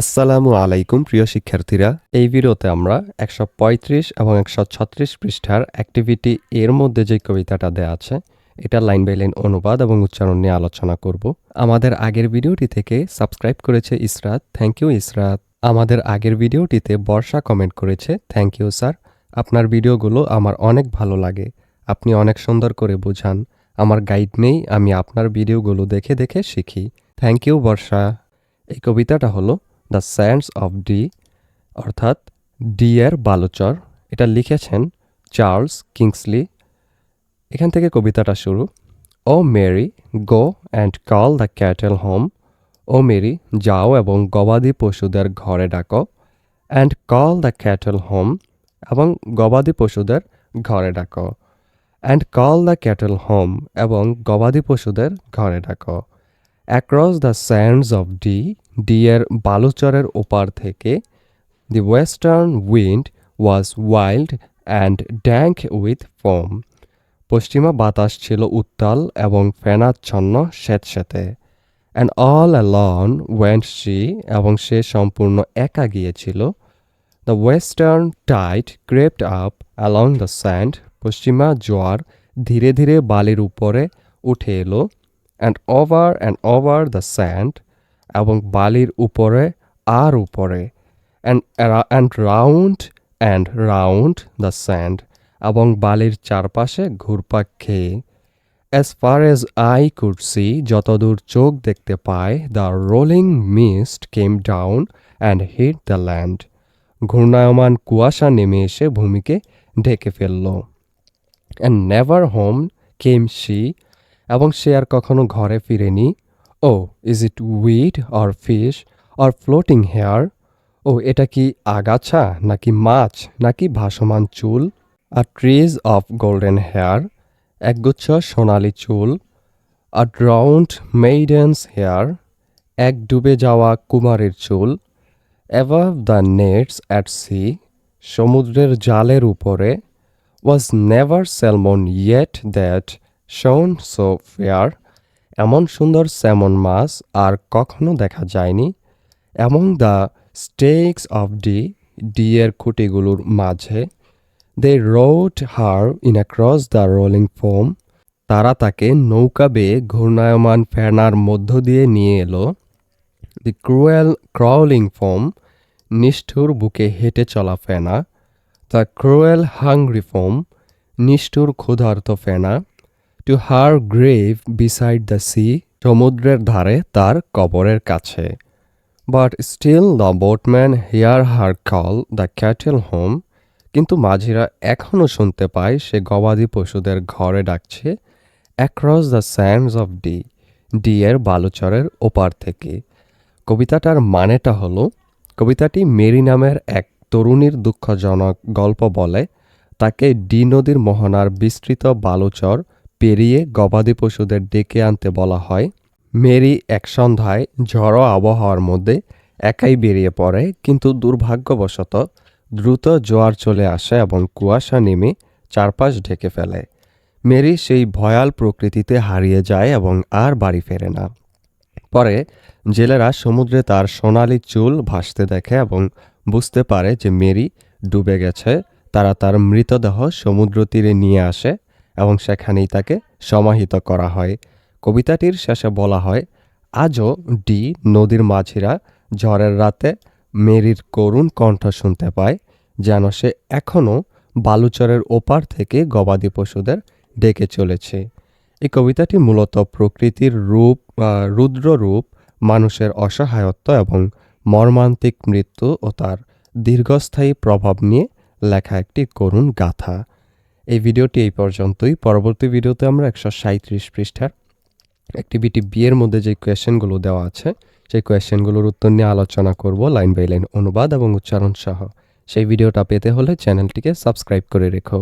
আসসালামু আলাইকুম, প্রিয় শিক্ষার্থীরা। এই ভিডিওতে আমরা একশো পঁয়ত্রিশ এবং একশো ছত্রিশ পৃষ্ঠার অ্যাক্টিভিটি এর মধ্যে যে কবিতাটা দেওয়া আছে, এটা লাইন বাই লাইন অনুবাদ এবং উচ্চারণ নিয়ে আলোচনা করব। আমাদের আগের ভিডিওটি থেকে সাবস্ক্রাইব করেছে ইসরাত। Thank you Israt. আমাদের আগের ভিডিওটিতে বর্ষা কমেন্ট করেছে থ্যাংক ইউ স্যার আপনার ভিডিওগুলো আমার অনেক ভালো লাগে। আপনি অনেক সুন্দর করে বোঝান। আমার গাইড নেই, আমি আপনার ভিডিওগুলো দেখে দেখে শিখি। Thank you Barsha. এই কবিতাটা হলো দ্য স্যান্ডস অফ ডি, অর্থাৎ ডি এর বালুচর। এটা লিখেছেন চার্লস কিংসলি। এখান থেকে কবিতাটা শুরু। O Mary, go and call the cattle home. O Mary, যাও এবং গবাদি পশুদের ঘরে ডাকো। And call the cattle home এবং গবাদি পশুদের ঘরে ডাকো। And call the cattle home এবং গবাদি পশুদের ঘরে ডাকো। Across the sands of Dee Dee এর বালুচরের ওপার থেকে the western wind was wild and dank with foam পশ্চিমা বাতাস ছিল উত্তাল এবং ফেনাচ্ছন্ন স্যাঁতস্যাঁতে and all alone went she এবং সে সম্পূর্ণ একা গিয়েছিল the western tide crept up along the sand পশ্চিমা জোয়ার ধীরে ধীরে বালির উপরে উঠে এলো and over and over the sand এবং বালির উপরে আর উপরে। And and round and round the sand এবং বালির চারপাশে ঘুরপাক খেয়ে। As far as I could see যতদূর চোখ দেখতে পায় the rolling mist came down and hit the land ঘূর্ণায়মান কুয়াশা নেমে এসে ভূমিকে ঢেকে ফেলল। And never home came she এবং সে আর কখনো ঘরে ফিরেনি। O is it weed or fish or floating hair ও এটা কি আগাছা নাকি মাছ নাকি ভাসমান চুল? আর ট্রিজ অফ গোল্ডেন হেয়ার একগুচ্ছ সোনালি চুল। আর ড্রাউন্ড মেইডেন্স হেয়ার এক ডুবে যাওয়া কুমারের চুল। Above the nets at sea সমুদ্রের জালের উপরে was never salmon yet that shone so fair এমন সুন্দর স্যামন মাছ আর কখনো দেখা যায়নি among the stakes of Dee Dee এর খুঁটিগুলোর মাঝে। They rowed her in across the rolling foam তারা তাকে নৌকা বেয়ে ঘূর্ণায়মান ফেনার মধ্য দিয়ে নিয়ে এলো। দি ক্রুয়েল ক্রাউলিং ফোম নিষ্ঠুর বুকে হেঁটে চলা ফেনা। দ্য ক্রুয়েল হাংরি ফোম নিষ্ঠুর ক্ষুধার্ত ফেনা। To her grave beside the sea সমুদ্রের ধারে তার কবরের কাছে। But still the boatman hear her call the cattle home কিন্তু মাঝিরা এখনও শুনতে পায়, সে গবাদি পশুদের ঘরে ডাকছে across the sands of Dee Dee এর বালুচরের ওপার থেকে। কবিতাটার মানেটা হলো, কবিতাটি মেরি নামের এক তরুণীর দুঃখজনক গল্প বলে, তাকে ডি নদীর মোহনার বিস্তৃত বালুচর পেরিয়ে গবাদি পশুদের ডেকে আনতে বলা হয়। মেরি এক সন্ধ্যায় ঝড়ো আবহাওয়ার মধ্যে একাই বেরিয়ে পড়ে, কিন্তু দুর্ভাগ্যবশত দ্রুত জোয়ার চলে আসে এবং কুয়াশা নেমে চারপাশ ঢেকে ফেলে। মেরি সেই ভয়াল প্রকৃতিতে হারিয়ে যায় এবং আর বাড়ি ফেরে না। পরে জেলেরা সমুদ্রে তার সোনালি চুল ভাসতে দেখে এবং বুঝতে পারে যে মেরি ডুবে গেছে। তারা তার মৃতদেহ সমুদ্র তীরে নিয়ে আসে এবং সেখানেই তাকে সমাহিত করা হয়। কবিতাটির শেষে বলা হয়, আজও ডি নদীর মাঝিরা ঝড়ের রাতে মেরির করুণ কণ্ঠ শুনতে পায়, যেন সে এখনও বালুচরের ওপার থেকে গবাদি পশুদের ডেকে চলেছে। এই কবিতাটি মূলত প্রকৃতির রূপ রুদ্র রূপ মানুষের অসহায়ত্ব এবং মর্মান্তিক মৃত্যু ও তার দীর্ঘস্থায়ী প্রভাব নিয়ে লেখা একটি করুণ গাথা। এই ভিডিওটি এই পর্যন্তই। পরবর্তী ভিডিওতে আমরা একশো সাঁত্রিশ পৃষ্ঠার অ্যাক্টিভিটি বিয়ের মধ্যে যে কোয়েশ্চেনগুলো দেওয়া আছে, সেই কোয়েশ্চেনগুলোর উত্তর নিয়ে আলোচনা করব লাইন বাই লাইন অনুবাদ এবং উচ্চারণ সহ। সেই ভিডিওটা পেতে হলে চ্যানেলটিকে সাবস্ক্রাইব করে রেখো।